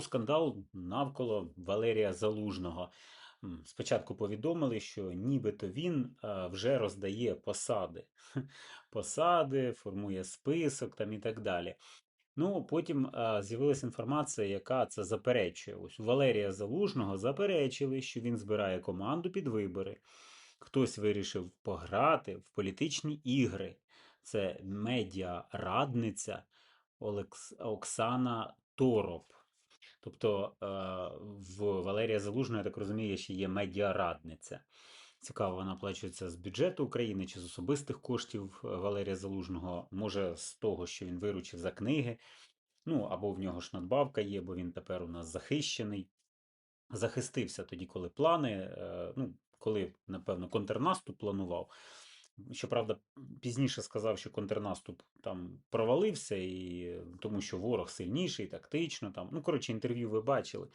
Скандал навколо Валерія Залужного. Спочатку повідомили, що нібито він е, вже роздає посади. Посади, формує список там і так далі. Ну, потім е, з'явилася інформація, яка це заперечує. Ось у Валерія Залужного заперечили, що він збирає команду під вибори. Хтось вирішив пограти в політичні ігри. Це медіарадниця Олекс... Оксана Тороп. Тобто е, в Валерія Залужного, я так розумію, ще є медіарадниця. Цікаво, вона оплачується з бюджету України чи з особистих коштів е, Валерія Залужного, може з того, що він виручив за книги. Ну, або в нього ж надбавка є, бо він тепер у нас захищений. Захистився тоді, коли плани, е, ну, коли, напевно, контрнаступ планував. Щоправда, пізніше сказав, що контрнаступ там провалився, і тому що ворог сильніший, тактично. Там. Ну, коротше, інтерв'ю ви бачили.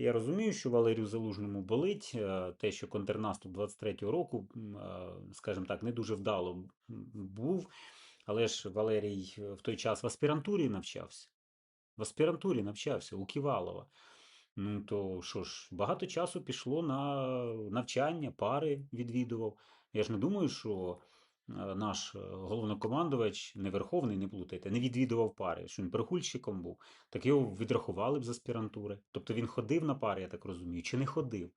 Я розумію, що Валерію Залужному болить е, те, що контрнаступ 23-го року, е, скажімо так, не дуже вдало був. Але ж Валерій е, в той час в аспірантурі навчався. В аспірантурі навчався у Ківалова. Ну, то що ж, багато часу пішло на навчання, пари відвідував. Я ж не думаю, що е, наш е, головнокомандувач, не верховний, не плутайте, не відвідував пари, що він прихульщиком був. Так його відрахували б з аспірантури. Тобто він ходив на пари, я так розумію, чи не ходив?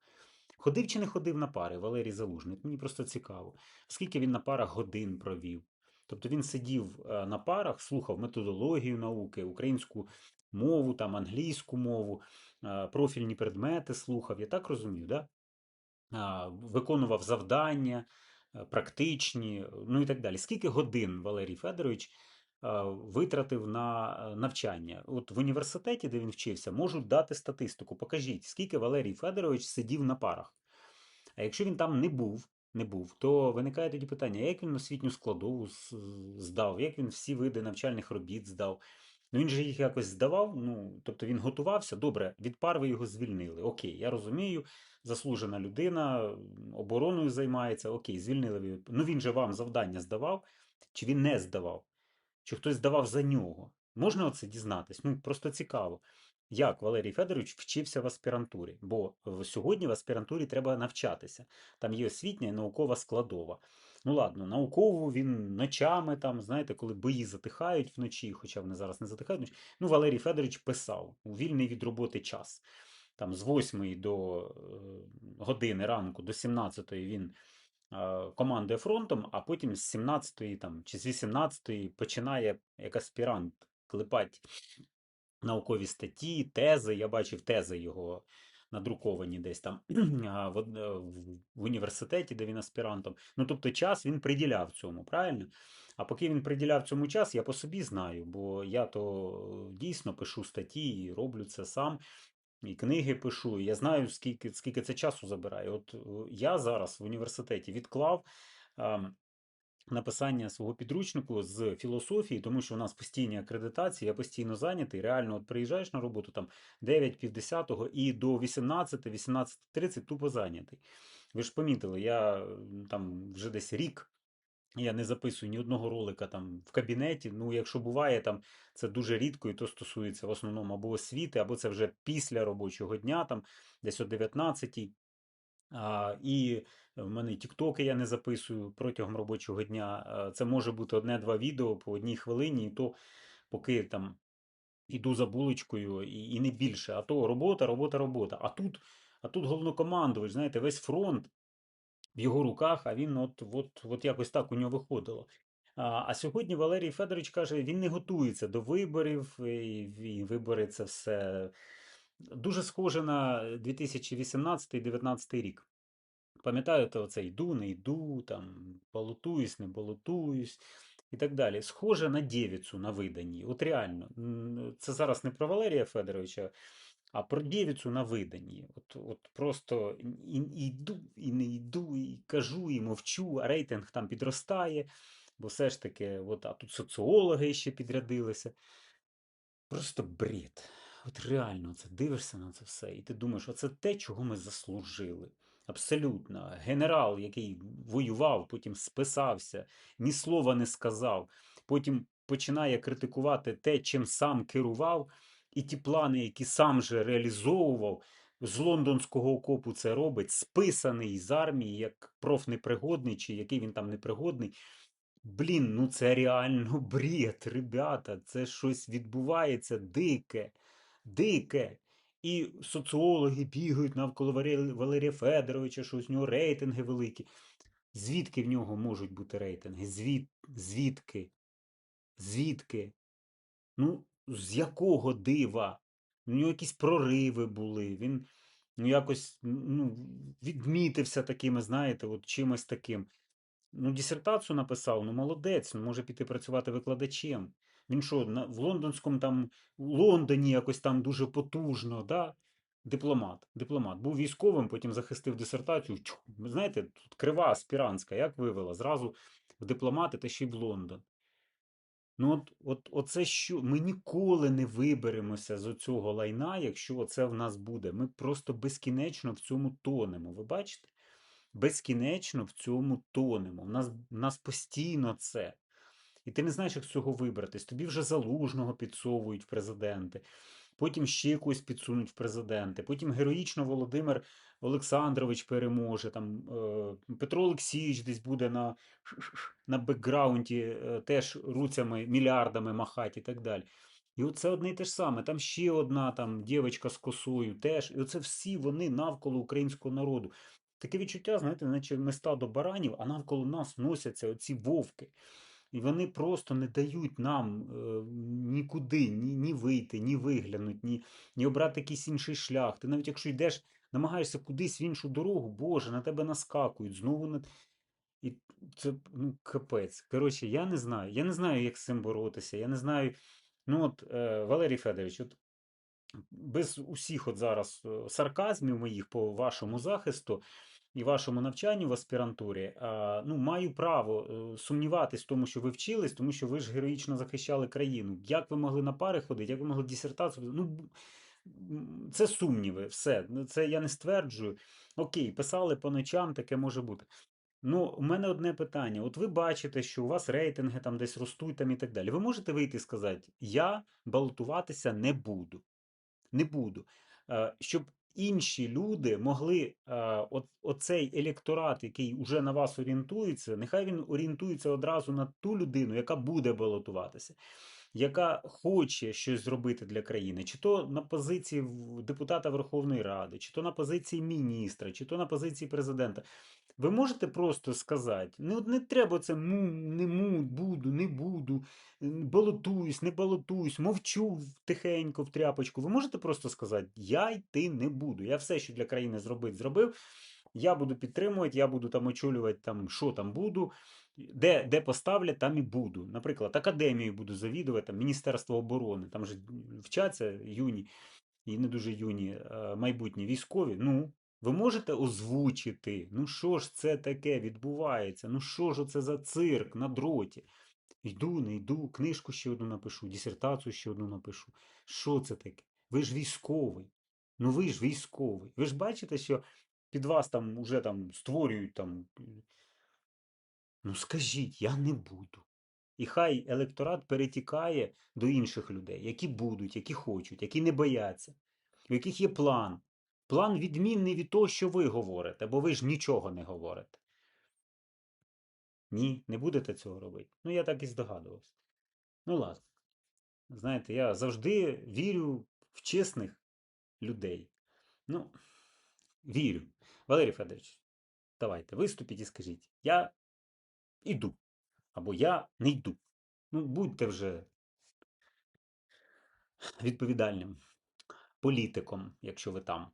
Ходив чи не ходив на пари Валерій Залужний? Мені просто цікаво. Скільки він на парах годин провів? Тобто він сидів е, на парах, слухав методологію науки, українську мову, там англійську мову, профільні предмети слухав, я так розумію, да? Виконував завдання е, практичні, ну і так далі. Скільки годин Валерій Федорович витратив на е, навчання? От в університеті, де він вчився, можуть дати статистику. Покажіть, скільки Валерій Федорович сидів на парах. А якщо він там не був, не був, то виникає тоді питання, як він освітню складову здав, як він всі види навчальних робіт здав. Ну він же їх якось здавав, ну тобто він готувався. Добре, від парви його звільнили. Окей, я розумію, заслужена людина, обороною займається. Окей, звільнили. Ну він же вам завдання здавав, чи він не здавав, чи хтось здавав за нього. Можна оце дізнатись? Ну просто цікаво. Як Валерій Федорович вчився в аспірантурі? Бо сьогодні в аспірантурі треба навчатися. Там є освітня і наукова складова. Ну ладно, наукову він ночами, там, знаєте, коли бої затихають вночі, хоча вони зараз не затихають. Ну, Валерій Федорович писав у вільний від роботи час. Там з 8 до е, години ранку до 17 він е, командує фронтом, а потім з 17 там, чи з 18 починає як аспірант клепати наукові статті, тези. Я бачив тези його надруковані десь там в, е, в- університеті, де він аспірантом. Ну, тобто час він приділяв цьому, правильно? А поки він приділяв цьому час, я по собі знаю, бо я то дійсно пишу статті і роблю це сам. І книги пишу, і я знаю, скільки, скільки це часу забирає. От е, я зараз в університеті відклав ем, написання свого підручнику з філософії, тому що у нас постійні акредитації, я постійно зайнятий. Реально, от приїжджаєш на роботу там 9, півдесятого і до 18, 18.30 тупо зайнятий. Ви ж помітили, я там вже десь рік. Я не записую ні одного ролика там в кабінеті. Ну, якщо буває, там це дуже рідко, і то стосується в основному або освіти, або це вже після робочого дня, там десь о 19 а, і в мене тіктоки я не записую протягом робочого дня. Це може бути одне-два відео по одній хвилині, і то поки там іду за булочкою, і, і не більше. А то робота, робота, робота. А тут, а тут головнокомандувач, знаєте, весь фронт в його руках, а він от, от, от якось так у нього виходило. А, а сьогодні Валерій Федорович каже, він не готується до виборів, і, і вибори це все дуже схоже на 2018-2019 рік. Пам'ятаєте, оце йду, не йду, там, балотуюсь, не балотуюсь і так далі. Схоже на дєвіцу на виданні. От реально, це зараз не про Валерія Федоровича, а про дєвіцу на виданні. От, от просто і, і йду, і не йду, і кажу, і мовчу, а рейтинг там підростає, бо все ж таки, от, а тут соціологи ще підрядилися. Просто бред. От реально, це дивишся на це все, і ти думаєш, оце те, чого ми заслужили. Абсолютно. Генерал, який воював, потім списався, ні слова не сказав, потім починає критикувати те, чим сам керував, І ті плани, які сам же реалізовував, з лондонського окопу це робить, списаний з армії як профнепригодний, чи який він там непригодний. Блін, ну це реально бред, ребята. Це щось відбувається дике, дике. І соціологи бігають навколо Валерія Федоровича, що з нього рейтинги великі. Звідки в нього можуть бути рейтинги? Звід, звідки? Звідки? Ну, з якого дива? У нього якісь прориви були. Він ну, якось ну, відмітився такими, знаєте, от чимось таким. Ну, дисертацію написав, ну молодець, ну може піти працювати викладачем. Він що, в лондонському там, в Лондоні якось там дуже потужно, да? Дипломат. Дипломат. Був військовим, потім захистив дисертацію. Чух, знаєте, тут крива аспірантська, як вивела? Зразу в дипломати та ще й в Лондон. Ну, от, от, оце що? Ми ніколи не виберемося з цього лайна, якщо це в нас буде. Ми просто безкінечно в цьому тонемо. Ви бачите? Безкінечно в цьому тонемо. У нас, у нас постійно це. І ти не знаєш, як з цього вибратись. Тобі вже залужного підсовують в президенти, потім ще когось підсунуть в президенти, потім героїчно Володимир Олександрович переможе. Там, е, Петро Олексійович десь буде на на бекграунді е, теж руцями, мільярдами махати і так далі. І оце одне і те ж саме. Там ще одна там дівчинка з косою теж. І оце всі вони навколо українського народу. Таке відчуття, знаєте, наче ми стадо баранів, а навколо нас носяться оці вовки. І вони просто не дають нам е, нікуди ні ні вийти, ні виглянути, ні ні обрати якийсь інший шлях. Ти навіть якщо йдеш, намагаєшся кудись в іншу дорогу, Боже, на тебе наскакують. Знову на. І це ну, капець. Коротше, я не знаю. Я не знаю, як з цим боротися. Я не знаю. Ну от, е, Валерій Федорович, от без усіх от зараз е, сарказмів моїх по вашому захисту і вашому навчанню в аспірантурі, ну, маю право е, сумніватись в тому, що ви вчились, тому що ви ж героїчно захищали країну. Як ви могли на пари ходити, як ви могли дисертацію? Ну, це сумніви, все. Ну, це я не стверджую. Окей, писали по ночам, таке може бути. Ну, у мене одне питання. От ви бачите, що у вас рейтинги там десь ростуть там і так далі. Ви можете вийти і сказати, я балотуватися не буду. Не буду. Е, щоб інші люди могли е, от, оцей електорат, який вже на вас орієнтується, нехай він орієнтується одразу на ту людину, яка буде балотуватися, яка хоче щось зробити для країни, чи то на позиції депутата Верховної Ради, чи то на позиції міністра, чи то на позиції президента. Ви можете просто сказати, не не треба це му, не му, буду, не буду, балотуюсь, не балотуюсь, мовчу тихенько в тряпочку. Ви можете просто сказати, я йти не буду. Я все, що для країни зробити, зробив. Я буду підтримувати, я буду там очолювати, там, що там буду, де де поставлять, там і буду. Наприклад, академію буду завідувати, там, Міністерство оборони, там же вчаться юні і не дуже юні майбутні військові. Ну, ви можете озвучити, ну що ж це таке відбувається? Ну що ж це за цирк на дроті? Йду, не йду, книжку ще одну напишу, дисертацію ще одну напишу. Що це таке? Ви ж військовий. Ну ви ж військовий. Ви ж бачите, що під вас там уже там створюють там. Ну скажіть, я не буду. І хай електорат перетікає до інших людей, які будуть, які хочуть, які не бояться, у яких є план. План відмінний від того, що ви говорите, бо ви ж нічого не говорите. Ні, не будете цього робити. Ну, я так і здогадувався. Ну, ладно. Знаєте, я завжди вірю в чесних людей. Ну, вірю. Валерій Федорович, давайте, виступіть і скажіть, я іду. Або я не йду. Ну, будьте вже відповідальним політиком, якщо ви там.